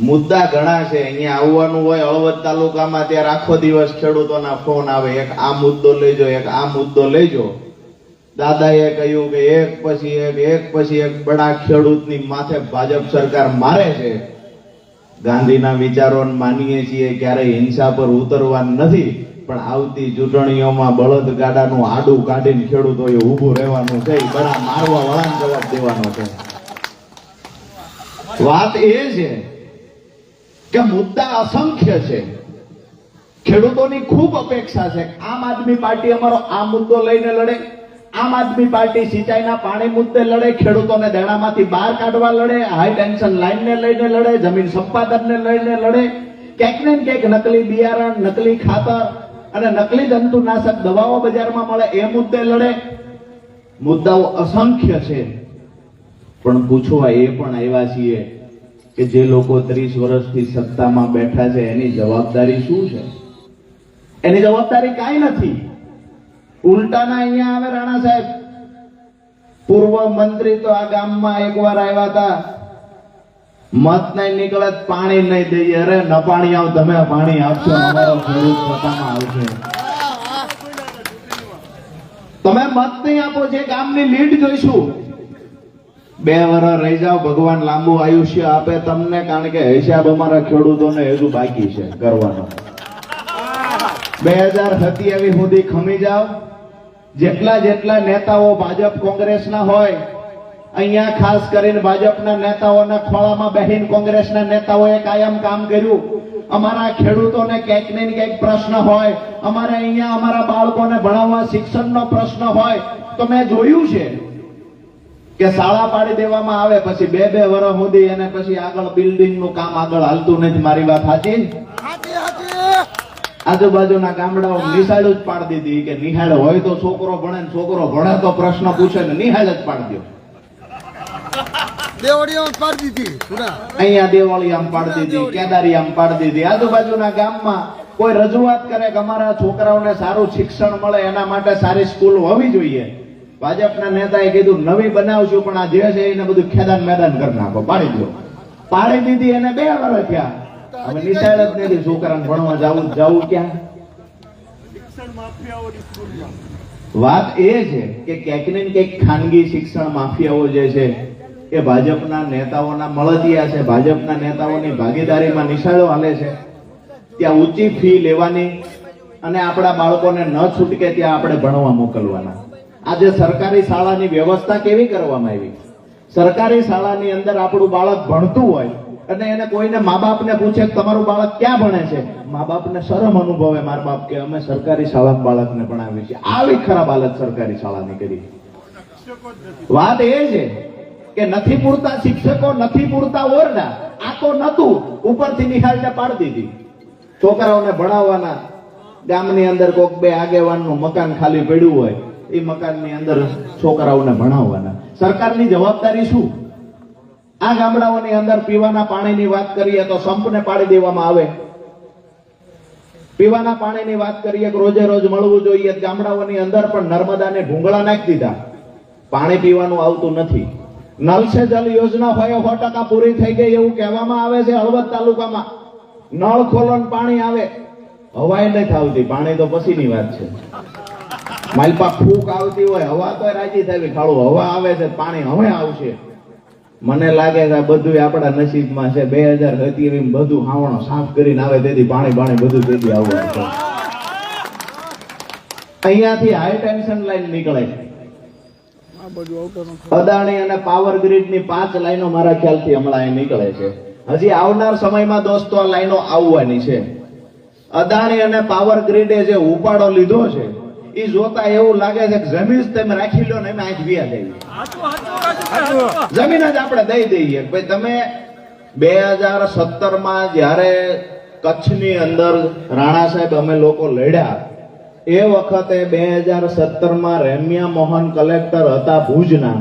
મુદ્દા ઘણા છે. અહીંયા આવવાનું હોય હળવદ તાલુકામાં ત્યારે આખો દિવસ ખેડૂતોના ફોન આવે. એક આ મુદ્દો લેજો, એક આ મુદ્દો લેજો. દાદાએ કહ્યું કે એક પછી એક એક પછી એક બડા ખેડૂતની માથે ભાજપ સરકાર મારે છે. ગાંધીના વિચારો માનીએ છીએ, ક્યારેય હિંસા પર ઉતરવા નથી, પણ આવતી ચૂંટણીઓમાં બળદ ગાડાનું આડું કાઢીને ખેડૂતોએ ઊભું રહેવાનું છે. ઈ મારવા વાળાને જવાબ દેવાનો છે. વાત એ છે કે મુદ્દા અસંખ્ય છે. ખેડૂતોની ખૂબ અપેક્ષા છે. આમ આદમી પાર્ટી અમારો આ મુદ્દો લઈને લડે. આમ આદમી પાર્ટી સિંચાઈના પાણી મુદ્દે લડે. ખેડૂતોને દેણામાંથી બહાર કાઢવા લડે. હાઈ ટેન્શન લાઈનને લઈને લડે. જમીન સંપાદનને લઈને લડે. ક્યાંક ને ક્યાંક નકલી બિયારણ, નકલી ખાતર અને નકલી જંતુનાશક દવાઓ બજારમાં મળે એ મુદ્દે લડે. મુદ્દાઓ અસંખ્ય છે. પણ પૂછવા એ પણ આવ્યા છીએ કે જે લોકો ત્રીસ વર્ષથી સત્તામાં બેઠા છે, એની જવાબદારી શું છે? એની જવાબદારી કાંઈ નથી. ઉલટાના અહીંયા આવે રાણા સાહેબ. પૂર્વ મંત્રી તો આ ગામમાં એકવાર આવ્યા હતા. મત નહીં નીકળે, પાણી નહીં દઈએ. અરે ન પાણી આવ, તમે પાણી આપશો, અમારો ખેડૂત સત્તામાં આવશે. તમે મત નહીં આપો, જે ગામની લીડ જોઈશું. બે વર્ષ રહી જાઓ, ભગવાન લાંબુ આયુષ્ય આપે તમને, કારણ કે હિસાબ અમારા ખેડૂતોને હજુ બાકી છે કરવાનો. બે હજાર સત્યાવીસ સુધી ખમી જાઓ. જેટલા જેટલા નેતાઓ ભાજપ કોંગ્રેસના હોય, અહીંયા ખાસ કરીને ભાજપના નેતાઓના ખોળામાં બહેન કોંગ્રેસના નેતાઓએ કાયમ કામ કર્યું. અમારા ખેડૂતોને ક્યાંક ને ક્યાંક પ્રશ્ન હોય, અમારે અહીંયા અમારા બાળકોને ભણાવવા શિક્ષણનો પ્રશ્ન હોય, તો મેં જોયું છે. કે શાળા પાડી દેવામાં આવે પછી બે બે વર્ષ સુધી એને પછી આગળ બિલ્ડિંગનું કામ આગળ હાલતું નથી. મારી વાત સાચી આજુબાજુના ગામડાઓ નિશાળ જ પાડી દીધી. કે નિહાળ હોય તો છોકરો ભણે ને છોકરો ભણે તો પ્રશ્ન પૂછે ને નિહાળ જ પાડી દો પાડી દીધી અહીંયા દેવાળી આમ પાડી દીધી કેદારી આમ પાડી દીધી. આજુબાજુના ગામમાં કોઈ રજૂઆત કરે કે અમારા છોકરાઓને સારું શિક્ષણ મળે એના માટે સારી સ્કૂલ હોવી જોઈએ. ભાજપના નેતાએ કીધું, નવી બનાવશું, પણ આ જે છે એને બધું ખેદાન મેદાન કરી નાખો. પાડી દો. પાડી દીધી એને બે વર્ષ થયા. હવે નિશાળ જ નથી છોકરાને ભણવા જવું જવું ક્યાં? વાત એ છે કે ક્યાંક ને ક્યાંક ખાનગી શિક્ષણ માફિયાઓ જે છે, એ ભાજપના નેતાઓના મળતિયા છે. ભાજપના નેતાઓની ભાગીદારીમાં નિશાળો હાલે છે. ત્યાં ઊંચી ફી લેવાની અને આપણા બાળકોને ન છૂટકે ત્યાં આપણે ભણવા મોકલવાના. આજે સરકારી શાળાની વ્યવસ્થા કેવી કરવામાં આવી? સરકારી શાળાની અંદર આપણું બાળક ભણતું હોય અને એને કોઈને મા બાપને પૂછે કે તમારું બાળક ક્યાં ભણે છે? મા બાપને શરમ અનુભવે મારા બાપ કે અમે સરકારી શાળા બાળકને ભણાવીએ છીએ. આવી ખરાબ હાલત સરકારી શાળાની કરી. વાત એ છે કે નથી પૂરતા શિક્ષકો, નથી પૂરતા ઓરડા. આ તો નતું ઉપરથી નિહાળને પાડી દીધી. છોકરાઓને ભણાવવાના ગામની અંદર કોક બે આગેવાનનું મકાન ખાલી પડ્યું હોય. એ મકાનની અંદર છોકરાઓને ભણાવવાના. સરકારની જવાબદારી શું? આ ગામડાઓની અંદર પીવાના પાણીની વાત કરીએ તો સંપને પાડી દેવામાં આવે. પીવાના પાણીની વાત કરીએ રોજે રોજ મળવું જોઈએ. ગામડાઓની અંદર પણ નર્મદાને ભૂંગળા નાખી દીધા. પાણી પીવાનું આવતું નથી. નલ સે જલ યોજના હોય સો ટકા પૂરી થઈ ગઈ એવું કહેવામાં આવે છે હળવદ તાલુકામાં. નળ ખોલો પાણી આવે. હવાય નથી આવતી. પાણી તો પછીની વાત છે. માલપા ફૂક આવતી હોય, હવા તો રાજી થાય ખાડું હવા આવે છે, પાણી હવે આવશે. મને લાગે છે આ બધું આપણા નસીબમાં છે. બે હજાર સત્યાવીસ બધું હાવણો સાફ કરીને આવે, તેથી પાણી પાણી બધું તેથી આવવાનું અહીંયાથી હાઈ ટેન્શન લાઈન નીકળે છે. અદાણી અને પાવર ગ્રીડની પાંચ લાઈનો મારા ખ્યાલથી હમણાં અહીં નીકળે છે. હજી આવનાર સમયમાં દોસ્તો લાઈનો આવવાની છે. અદાણી અને પાવર ગ્રીડે જે ઉપાડો લીધો છે એ જોતા એવું લાગે છે કે જમીન તમે રાખી લો ને અમે આજ વ્યા દેવી જમીન જ આપણે દઈ દઈએ. ભાઈ તમે બે હજાર સત્તરમાં જ્યારે કચ્છની અંદર રાણા સાહેબ અમે લોકો લડ્યા એ વખતે બે હજાર સત્તરમાં રેમ્યા મોહન કલેક્ટર હતા ભુજના.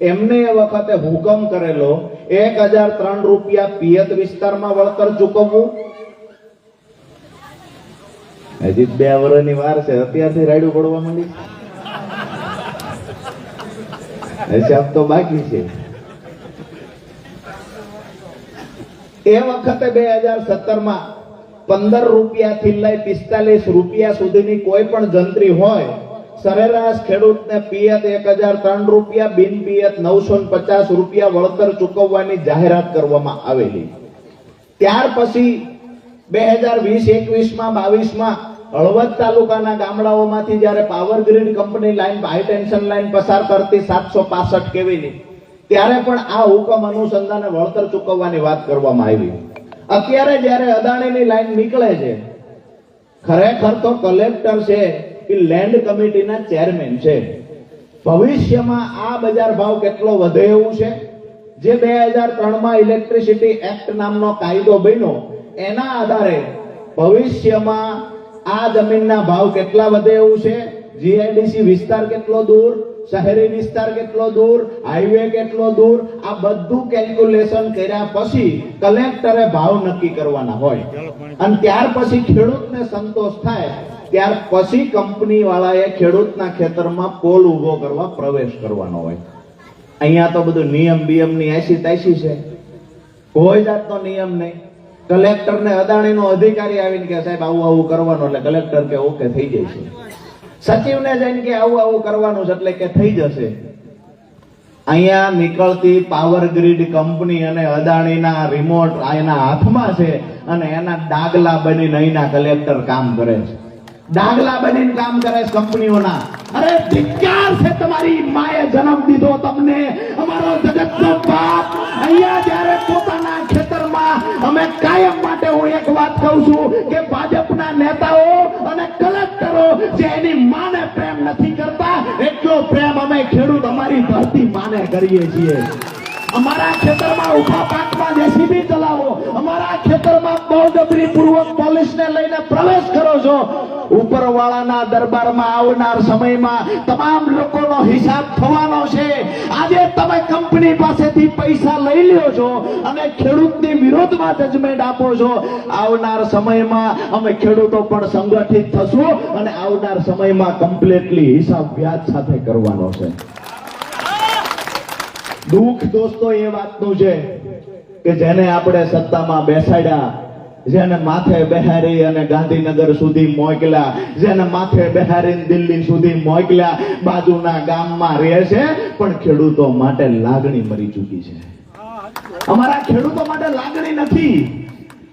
એમને એ વખતે હુકમ કરેલો એક હજાર ત્રણ રૂપિયા પિયત વિસ્તારમાં વળતર ચૂકવવું હજી બે વર્ષની વાર છે. અત્યારથી રાયડું પડવા માંડી. હિસાબ તો બાકી છે. એ વખતે બે હજાર સત્તરમાં પંદર રૂપિયાથી લઈ પિસ્તાલીસ રૂપિયા સુધીની કોઈ પણ જંત્રી હોય, સરેરાશ ખેડૂતને પિયત એક હજાર ત્રણ રૂપિયા, બિન પિયત નવસો પચાસ રૂપિયા વળતર ચૂકવવાની જાહેરાત કરવામાં આવેલી. ત્યાર પછી બે હજાર વીસ, એકવીસમાં, બાવીસમાં હળવદ તાલુકાના ગામડાઓમાંથી જ્યારે power grid company line high tension line પસાર કરતી સાતસો પાસઠ કેવીની, ત્યારે પણ આ હુકમ અનુસંધાને વળતર ચૂકવવાની વાત કરવામાં આવી. અત્યારે જ્યારે અદાણીની લાઈન નીકળે છે, ખરેખર તો કલેક્ટર છે એ લેન્ડ કમિટીના ચેરમેન છે. ભવિષ્યમાં આ બજાર ભાવ કેટલો વધે એવું છે? જે બે હજાર ત્રણમાં ઇલેક્ટ્રિસિટી એક્ટ નામનો કાયદો બન્યો એના આધારે ભવિષ્યમાં આ જમીનના ભાવ કેટલા વધે એવું છે? જીઆઈડીસી વિસ્તાર કેટલો દૂર? શહેરી વિસ્તાર કેટલો દૂર? હાઈવે કેટલો દૂર? આ બધું કેલ્ક્યુલેશન કર્યા પછી કલેક્ટરે ભાવ નક્કી કરવાના હોય. અને ત્યાર પછી ખેડૂતને સંતોષ થાય, ત્યાર પછી કંપની વાળાએ ખેડૂતના ખેતરમાં પોલ ઊભો કરવા પ્રવેશ કરવાનો હોય. અહીંયા તો બધું નિયમ બિયમની એસી તૈસી છે. કોઈ જાતનો નિયમ નહીં. કલેક્ટર ને અદાણીનો અધિકારી આવીને કે સાહેબ, આવું આવું કરવાનું એટલે કલેક્ટર કે ઓકે, થઈ જાય છે સચિવને જઈને કે આવું આવું કરવાનું છે એટલે કે થઈ જશે. અહીંયા નીકળતી પાવર ગ્રીડ કંપની અને અદાણીના રિમોટ એના હાથમાં છે અને એના ડાગલા બનીને અહીંના કલેક્ટર કામ કરે છે. ડાગલા બનીને કામ કરે કંપનીઓના. અરે ધિક્કાર છે તમારી માએ જન્મ દીધો તમને. અમારો જગતનો બાપ અહીંયા જ્યારે પોતાના ખેતરમાં અમે કાયમ માટે હું એક વાત કહું છું કે ભાજપના નેતાઓ અને કલેક્ટરો જે એની માને પ્રેમ નથી કરતા, એટલો પ્રેમ અમે ખેડૂત અમારી ધરતી માને કરીએ છીએ. અમારા ખેતરમાં ઊભા પાકમાં જેસીબી ચલાવો અમારા ખેતરમાં બળદબરી પૂર્વક પોલીસને લઈને પ્રવેશ કરો છો. ઉપરવાળાના દરબારમાં આવનાર સમયમાં તમામ લોકોનો હિસાબ થવાનો છે. આજે તમે કંપની પાસેથી પૈસા લઈ લ્યો છો અને ખેડૂતની વિરોધમાં જજમેન્ટ આપો છો. આવનાર સમયમાં અમે ખેડૂતો પણ સંગઠિત થશું અને આવનાર સમયમાં કમ્પ્લીટલી હિસાબ વ્યાજ સાથે કરવાનો છે. દુઃખ દોસ્તો એ વાતનું છે કે જેને આપણે સત્તામાં બેસાડ્યા, જેને માથે બેહારી અને ગાંધીનગર સુધી મોકલ્યા, જેને માથે બેહારીને દિલ્હી સુધી મોકલ્યા, બાજુના ગામમાં રહે છે, પણ ખેડૂતો માટે લાગણી મરી ચૂકી છે. અમારા ખેડૂતો માટે લાગણી નથી.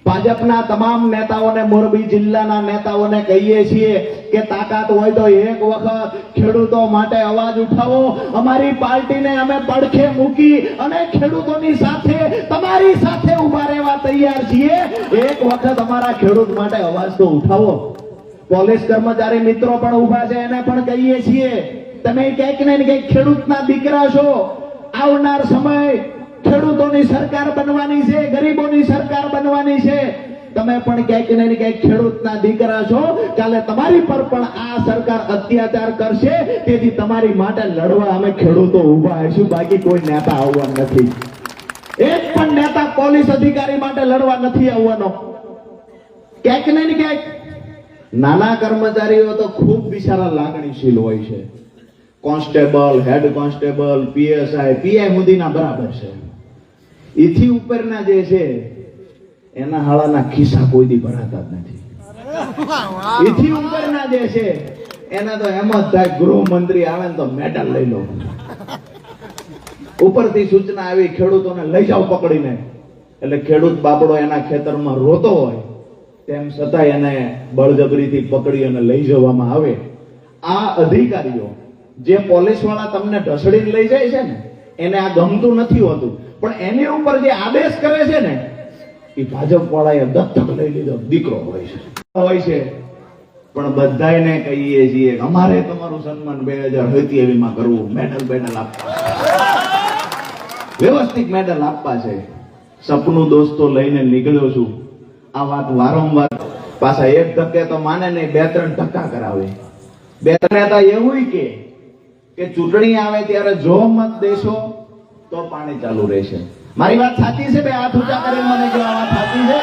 ભાજપના તમામ નેતાઓને મોરબી જિલ્લાના નેતાઓને કહીએ છીએ કે તાકાત હોય તો એક વખત ખેડૂતો માટે અવાજ ઉઠાવો. અમારી પાર્ટીને અમે પડખે મૂકી અને ખેડૂતોની સાથે, તમારી સાથે ઊભા રહેવા તૈયાર છીએ. એક વખત અમારા ખેડૂત માટે અવાજ તો ઉઠાવો. પોલીસ કર્મચારી મિત્રો પણ ઊભા છે, એને પણ કહીએ છીએ. તમે ક્યાંક ને ક્યાંક ખેડૂતના દીકરા છો. આવનાર સમય ખેડૂતોની સરકાર બનવાની છે, ગરીબોની સરકાર બનવાની છે. તમે પણ ક્યાંક ને ક્યાંક ખેડૂતના દીકરા છો, કાલે તમારી પર પણ આ સરકાર અત્યાચાર કરશે. તેથી તમારી માટે લડવા અમે ખેડૂતો ઊભા હશું બાકી કોઈ નેતા આવવા નથી. એક પણ નેતા પોલીસ અધિકારી માટે લડવા નથી આવવાનો. ક્યાંક ને ક્યાંક નાના કર્મચારીઓ તો ખૂબ બિચારા લાગણીશીલ હોય છે. Constable, head constable, PSI, PI સુધીના બરાબર છે. એથી ઉપરના જે છે, એના હાળાના ખિસ્સા કોઈ દી ભરાતા જ નથી. એથી ઉપરના જે છે, એના તો એમ જ થાય, ગૃહમંત્રી આવે ને તો મેડલ લઈ લો. ઉપરથી સૂચના આવી, ખેડૂતોને લઈ જાઓ પકડીને. એટલે ખેડૂત બાપડો એના ખેતરમાં રોતો હોય, તેમ છતાં એને બળજબરીથી પકડી અને લઈ જવામાં આવે. આ અધિકારીઓ, જે પોલીસવાળા તમને ઢસડીને લઈ જાય છે ને, એને આ ગમતું નથી હોતું. પણ એની ઉપર જે આદેશ કરે છે ને, એ ભાજપ વાળાએ દત્તક લઈ લીધો. દીકરો હોય છે. હોય છે. પણ બધાને કહીએ છીએ, અમારે તમારું સન્માન બે હજાર સત્યાવીસ કરવું. મેડલ બેડલ આપવા. વ્યવસ્થિત મેડલ આપવા છે. સપનું દોસ્તો લઈને નીકળ્યો છું. આ વાત વારંવાર. પાછા એક ધક્કે તો માને નહીં, બે ત્રણ ધક્કા કરાવે. બે ત્રણ એવું કે ચૂંટણી આવે ત્યારે જો મત દેશો તો પાણી ચાલુ રહેશે. મારી વાત સાચી છે? બે હાથ ઊંચા કરીને મને જો આ સાચી છે?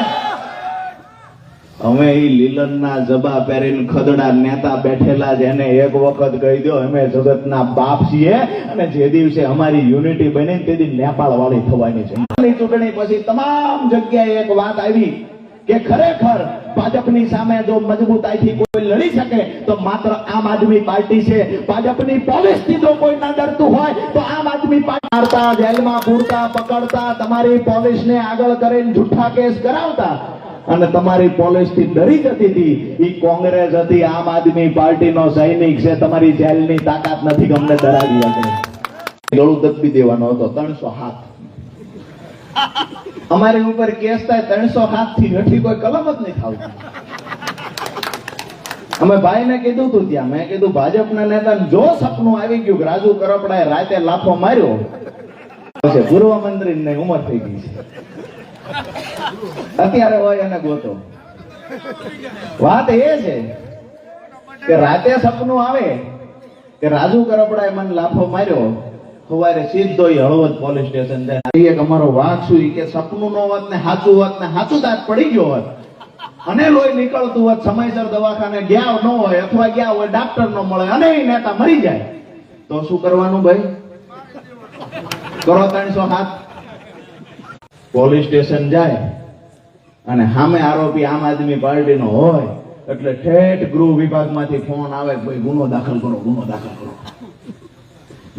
અમે એ લીલનના જબા પહેરીને ખદડા નેતા બેઠેલા એને એક વખત કહી દો અમે જગતના બાપ છીએ અને જે દિવસે અમારી યુનિટી બની તે દી નેપાળ વાળી થવાની છે. ચૂંટણી પછી તમામ જગ્યાએ એક વાત આવી કે ખરેખર ભાજપની સામે જો મજબૂતાઈથી લડી શકે તો માત્ર આમ આદમી પાર્ટી છે. ભાજપની પોલીસથી જો કોઈ ના ડરતું હોય તો આમ આદમી પાર્ટી મારતા, જેલમાં પૂરતા પકડતા, તમારી પોલીસને આગળ કરીને જુઠ્ઠા કેસ કરાવતા. અને તમારી પોલિસથી ડરી જતી હતી. એ કોંગ્રેસ હતી, આમ આદમી પાર્ટીનો સૈનિક છે. તમારી જેલની તાકાત નથી ગમને ધરાવી શકે. ગળું દબી દેવાનો હતો, ત્રણસો હાથ. અમારી ઉપર કેસ થાય, ત્રણસો હાથથી નથી કોઈ કલમ જ નહીં થાવતી. અમે ભાઈને કીધું તું ત્યાં. મેં કીધું, ભાજપના નેતા જો સપનું આવી ગયું કે રાજુ કરપડાએ રાતે લાફો માર્યો પૂર્વ મંત્રી ને ઉંમર થઈ ગઈ છે. અત્યારે હોય અને ગોતો. વાત એ છે કે રાતે સપનું આવે કે રાજુ કરપડાએ મને લાફો માર્યો સવારે સીધો હળવદ પોલીસ સ્ટેશન એક અમારો વાત શું કે સપનું નો વાત ને સાચું વાત ને સાચું દાંત પડી ગયો હોત. અને લોહી નીકળતું હોત સમયસર દવાખાને ગયા ન હોય અથવા ગયા હોય ડાક્ટર ન મળે અને એ નેતા મરી જાય. તો શું કરવાનું ભાઈ? કરો ત્રણસો હાથ. પોલીસ સ્ટેશન જાય અને સામે આરોપી આમ આદમી પાર્ટીનો હોય, એટલે ઠેઠ ગૃહ વિભાગમાંથી ફોન આવે કે ભાઈ, ગુનો દાખલ કરો, ગુનો દાખલ કરો.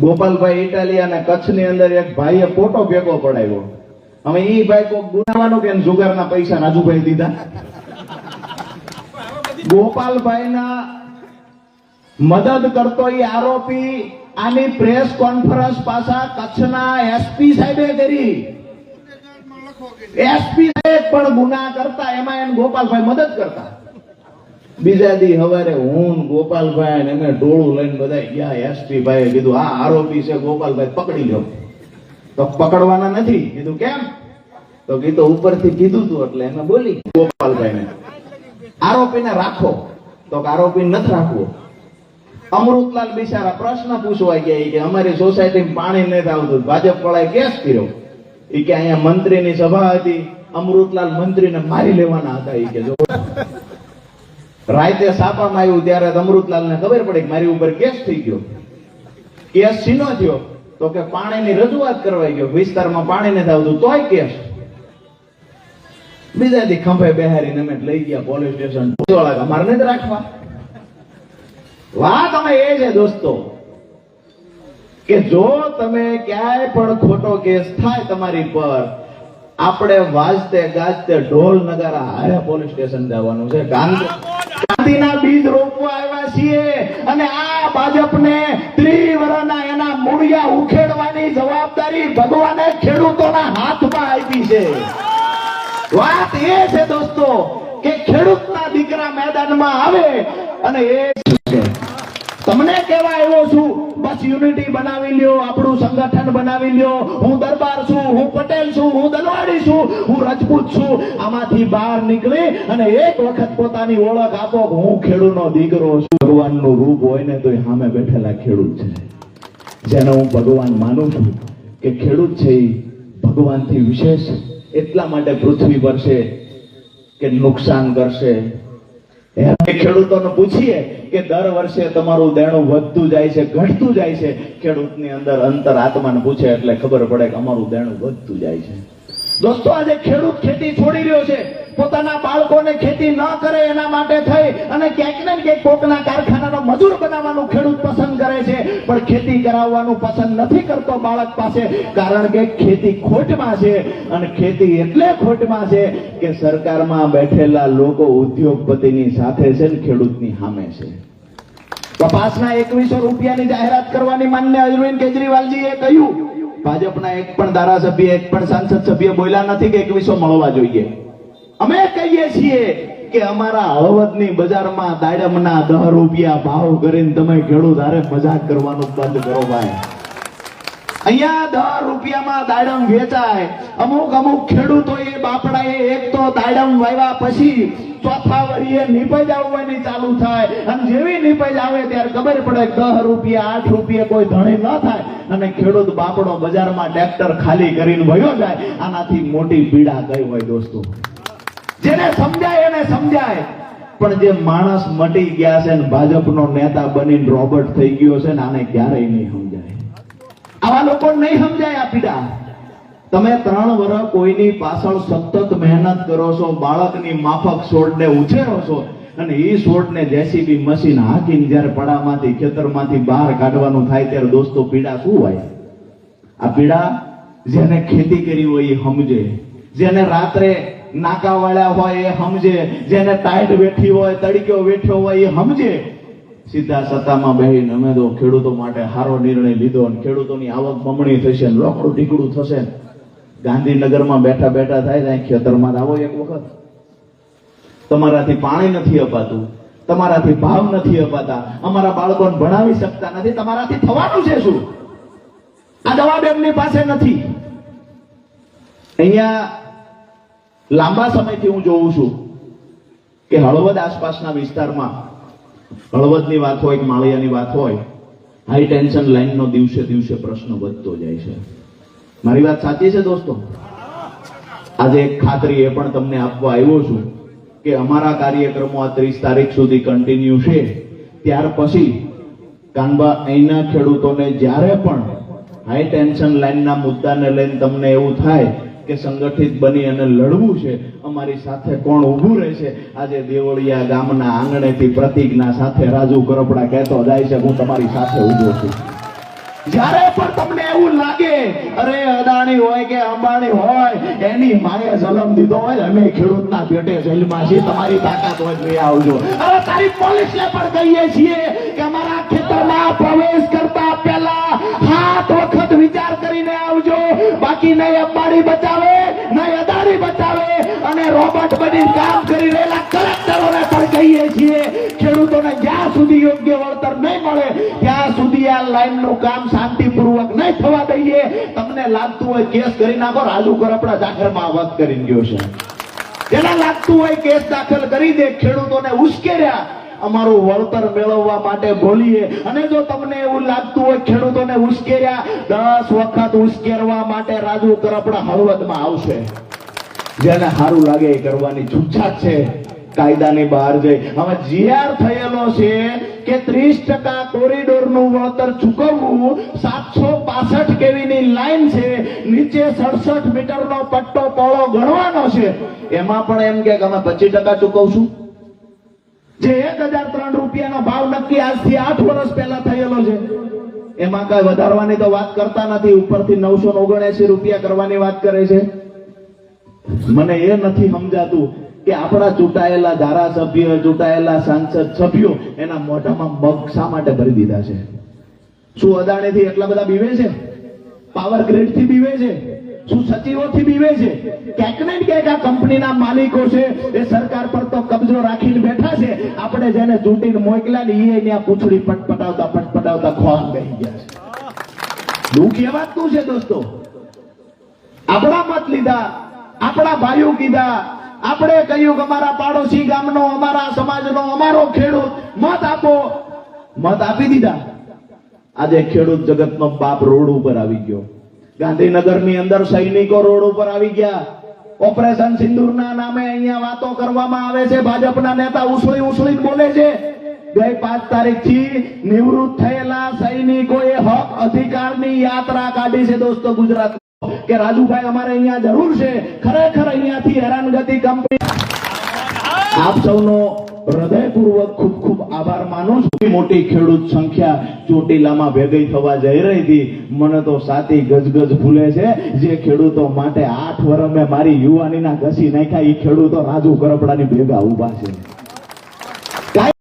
ગોપાલભાઈ ઇટાલી અને કચ્છની અંદર એક ભાઈએ ફોટો ભેગો પડાવ્યો. હવે એ ભાઈ કોક ગુનાવાનું કે જુગારના પૈસા રાજુભાઈ દીધા? ગોપાલભાઈના મદદ કરતો એ આરોપી આની પ્રેસ કોન્ફરન્સ પાછા કચ્છના એસપી સાહેબે કરી. એસપી સાહેબ પણ ગુના કરતા, એમાં એને ગોપાલભાઈ મદદ કરતા. બીજા દી હવારે હું, ગોપાલભાઈ ને અમે ટોળું લઈને બધા ગયા, એસપી ભાઈએ કીધું, આ આરોપી છે, ગોપાલભાઈ પકડી લો. તો પકડવાના નથી, કીધું, કેમ? તો કીધું, ઉપરથી કીધું તું એટલે એને બોલી ગોપાલભાઈ ને આરોપીને રાખો. તો આરોપી નથી રાખવો. અમૃતલાલ બિચારા પ્રશ્ન પૂછવા ગયા કે અમારી સોસાયટી પાણી નથી આવતું. ભાજપ વાળાએ કેસ કર્યો. એ કે અહીંયા મંત્રીની સભા હતી. અમૃતલાલ મંત્રીને મારી લેવાના હતા એ કે જો. રાતે સાપામાં આવ્યું ત્યારે અમૃતલાલને ખબર પડી કે મારી ઉપર કેસ થઈ ગયો. કેસ સીનો થયો. તો કે પાણીની રજૂઆત કરવા ગયો. વિસ્તારમાં પાણી નથી આવતું, તોય કેસ. બીજા દી ખંભે બેહારીને અમે લઈ ગયા પોલીસ સ્ટેશન કે નથી રાખવા. વાત અમે એ છે દોસ્તો કે જો તમે ક્યાંય પણ ખોટો કેસ થાય તમારી પર આપણે વાજતે ગાજતે ઢોલ નગારા હારે પોલીસ સ્ટેશન જવાનું છે. ગાંધીના બીજ રોપવા આવ્યા છીએ અને આ ભાજપને ત્રિવરના એના મૂળિયા ઉખેડવાની જવાબદારી ભગવાને ખેડૂતોના હાથમાં આપી છે. વાત એ છે દોસ્તો કે ખેડૂતના દીકરા મેદાનમાં આવે અને એ તમને કેવા આવ્યો છું, બસ યુનિટી બનાવી લ્યો, આપણું સંગઠન બનાવી લ્યો. હું દરબાર છું, હું પટેલ છું, હું દલવાડી છું, હું રાજપૂત છું. આમાંથી બહાર નીકળી અને એક વખત પોતાની ઓળખ આપો હું ખેડૂતનો દીકરો છું. ભગવાનનું રૂપ હોય ને તો એ સામે બેઠેલા ખેડૂત છે. જેને હું ભગવાન માનું છું કે ખેડૂત છે એ ભગવાનથી વિશેષ એટલા માટે પૃથ્વી પર છે કે નુકસાન કરશે. ખેડૂતોને પૂછીએ કે દર વર્ષે તમારું દેણું વધતું જાય છે, ઘટતું જાય છે? ખેડૂતની અંદર અંતર આત્માને પૂછે એટલે ખબર પડે કે અમારું દેણું વધતું જાય છે. દોસ્તો, આજે ખેડૂત ખેતી છોડી રહ્યો છે. પોતાના બાળકોને ખેતી ન કરે એના માટે થઈ અને ક્યાંક ને ક્યાંક કોકના કારખાનાનો મજૂર બનાવવાનું ખેડૂત પસંદ કરે છે. પણ ખેતી કરાવવાનું પસંદ નથી કરતો બાળક પાસે, કારણ કે ખેતી ખોટમાં છે. અને ખેતી એટલે ખોટમાં છે કે સરકારમાં બેઠેલા લોકો ઉદ્યોગપતિની સાથે છે ને ખેડૂતની સામે છે. કપાસના એકવીસો રૂપિયાની જાહેરાત કરવાની માન્ય અરવિંદ કેજરીવાલજીએ કહ્યું. ભાજપના એક પણ ધારાસભ્ય, એક પણ સાંસદ સભ્ય બોલ્યા નથી કે એકવીસો મળવા જોઈએ. અમે કહીએ છીએ કે અમારા હળવદની બજારમાં દાડમના દહ રૂપિયા ભાવ કરીને તમે ખેડૂત હારે મજાક કરવાનું બંધ કરો ભાઈ. અહીંયા દહ રૂપિયામાં દાડમ વેચાય. અમુક અમુક ખેડૂતો એ બાપડાએ એક તો દાડમ વાવ્યા પછી ચોથા વરીએ નીપજ આવવાની ચાલુ થાય. અને જેવી નીપજ આવે ત્યારે ખબર પડે દહ રૂપિયા, આઠ રૂપિયા કોઈ ધણી ન થાય. અને ખેડૂત બાપડો બજારમાં ટ્રેક્ટર ખાલી કરીને વયો જાય. આનાથી મોટી પીડા કઈ હોય દોસ્તો? જેને સમજાય એને સમજાય. પણ જે માણસ મટી ગયા છે ને ભાજપનો નેતા બની રોબર્ટ થઈ ગયો છે ને આને ક્યારેય નહીં સમજાય. આવા લોકો નહીં સમજાય આ પીડા. તમે ત્રણ વર્ષ કોઈની પાછળ સતત મહેનત કરો છો, બાળકની માફક છોડને ઉછેરો છો અને એ છોડને જેસીબી મશીન હાકીને જ્યારે પડામાંથી, ખેતરમાંથી બહાર કાઢવાનું થાય ત્યારે દોસ્તો પીડા શું હોય? આ પીડા જેને ખેતી કરી હોય એ સમજે. જેને રાત્રે નાકા વાળ્યા હોય એ સમજે, જેને ટાઈટ બેઠી હોય, તડક્યો વેઠ્યો હોય એ સમજે. સીધા સત્તામાં બેહીને અમે તો ખેડૂતો માટે સારો નિર્ણય લીધો અને ખેડૂતોની આવક બમણી થશે ને રોકડું ટીકડું થશે ગાંધીનગરમાં બેઠા બેઠા થાય ત્યાં ખેતરમાં આવો એક વખત. તમારાથી પાણી નથી અપાતું, તમારાથી ભાવ નથી અપાતા, અમારા બાળકોને ભણાવી શકતા નથી, તમારાથી થવાનું છે શું? આ જવાબ એમની પાસે નથી. અહીંયા લાંબા સમયથી હું જોઉં છું કે હળવદ આસપાસના વિસ્તારમાં હળવદની વાત હોય કે માળિયાની વાત હોય હાઈ ટેન્શન લાઈનનો દિવસે દિવસે પ્રશ્ન વધતો જાય છે. મારી વાત સાચી છે દોસ્તો? આજે એક ખાતરી એ પણ તમને આપવા આવ્યો છું કે અમારા કાર્યક્રમો આ ત્રીસ તારીખ સુધી કન્ટિન્યુ છે. ત્યાર પછી કાનબા અહીંના ખેડૂતોને જ્યારે પણ હાઈ ટેન્શન લાઈનના મુદ્દાને લઈને તમને એવું થાય કે સંગઠિત બની અને લડવું છે, અમારી સાથે કોણ ઊભું રહેશે? આજે દેવળિયા ગામના આંગણેથી પ્રતિજ્ઞા સાથે રાજુ કરપડા કહેતો જાય છે, હું તમારી સાથે ઊભો છું. જ્યારે પણ તમને એવું લાગે, અરે, અદાણી હોય કે અંબાણી હોય, એની માએ જલમ દીધો હોય, અમે ખેડૂતના પેટે જેલમાં છીએ, તમારી તાકાત હોય જોઈ આવજો. અરે, તારી પોલીસને પણ કહીએ છીએ કે ખેતરમાં પ્રવેશ કરતા પહેલા હાથ વખત વિચાર કરીને આવજો. બાકી નહીં અંબાણી બચાવે, નહીં અદાણી બચાવે અને રોબોટ બની કામ કરી રહેલા કલેક્ટરોને પણ કહીએ છીએ, ખેડૂતોને જ્યાં સુધી યોગ્ય વળતર નહીં મળે, ત્યાં સુધી આ લાઈનનું કામ શાંતિપૂર્વક નહીં થવા દઈએ. તમને લાગતું હોય કેસ કરી નાખો, રાજુ કરપડા જાહેરમાં વાત કરી ગયો છે. જેને લાગતું હોય કેસ દાખલ કરી દે, ખેડૂતોને ઉશ્કેર્યા અમારું વળતર મેળવવા માટે બોલીએ. અને જો તમને એવું લાગતું હોય ખેડૂતોને ઉશ્કેર્યા, દસ વખત ઉશ્કેરવા માટે રાજુ કરપડા હળવદમાં આવશે. જેને સારું લાગે એ કરવાની છૂટછાટ છે. કાયદાની બહાર જઈ. હવે જીઆર થયેલો છે કે ત્રીસ ટકા કોરિડોરનું વળતર ચૂકવવું સાતસો પાસઠ કેવી ની લાઈન છે? નીચે સડસઠ મીટર નો પટ્ટો પોળો ગણવાનો છે. એમાં પણ એમ કે અમે પચીસ ટકા ચૂકવશું. જે એક હજાર ત્રણ રૂપિયાનો ભાવ નક્કી આજથી આઠ વર્ષ પહેલા થયેલો છે. એમાં કઈ વધારવાની તો વાત કરતા નથી. ઉપરથી નવસો ઓગણએસી રૂપિયા કરવાની વાત કરે છે. મને એ નથી સમજાતું કે આપણા ચૂંટાયેલા ધારાસભ્ય, ચૂંટાયેલા સાંસદ સભ્યો એના મોઢામાં મગ શા માટે ભરી દીધા છે? શું અદાણીથી એટલા બધા બીવે છે? પાવર ગ્રીડથી બીવે છે? શું સચિવોથી બીવે છે? ક્યાંક ને ક્યાંક આ કંપનીના માલિકો છે, એ સરકાર પર તો કબજો રાખીને બેઠા છે. આપણે જેને ચૂંટીને મોકલ્યા ને એ ત્યાં પૂછડી પટપટાવતા પટપટાવતા ખોવાન બેસી ગયા છે. દુઃખ એ વાતનું છે દોસ્તો? આપણા મત લીધા, આપણા ભાઈઓ કીધા, આપણે કહ્યું કે અમારા પાડોશી ગામનો, અમારા સમાજનો, અમારો ખેડૂત, મત આપો. મત આપી દીધા. આજે ખેડૂત જગતનો બાપ રોડ ઉપર આવી ગયો. ગાંધીનગરની અંદર સૈનિકો રોડ ઉપર આવી ગયા. ઓપરેશન સિંદૂરના નામે અહીંયા વાતો કરવામાં આવે છે. ભાજપના નેતા ઉછળી ઉછળી બોલે છે. ગઈ પાંચ તારીખથી નિવૃત્ત થયેલા સૈનિકોએ હક અધિકારની યાત્રા કાઢી છે દોસ્તો ગુજરાત. કે રાજુભાઈ અમારે અહીંયા જરૂર છે. ખરેખર અહીંયાથી હેરાનગતિ કંપની આપ સૌનો હૃદયપૂર્વક ખૂબ ખૂબ આભાર માનું છું. મોટી ખેડૂત સંખ્યા ચોટીલામાં ભેગી થવા જઈ રહી હતી. મને તો સાતી ગજગજ ભૂલે છે. જે ખેડૂતો માટે આઠ વર્ષ મારી યુવાનીના ઘસી નાખ્યા એ ખેડૂતો રાજુ કરપડાની ભેગા ઊભા છે.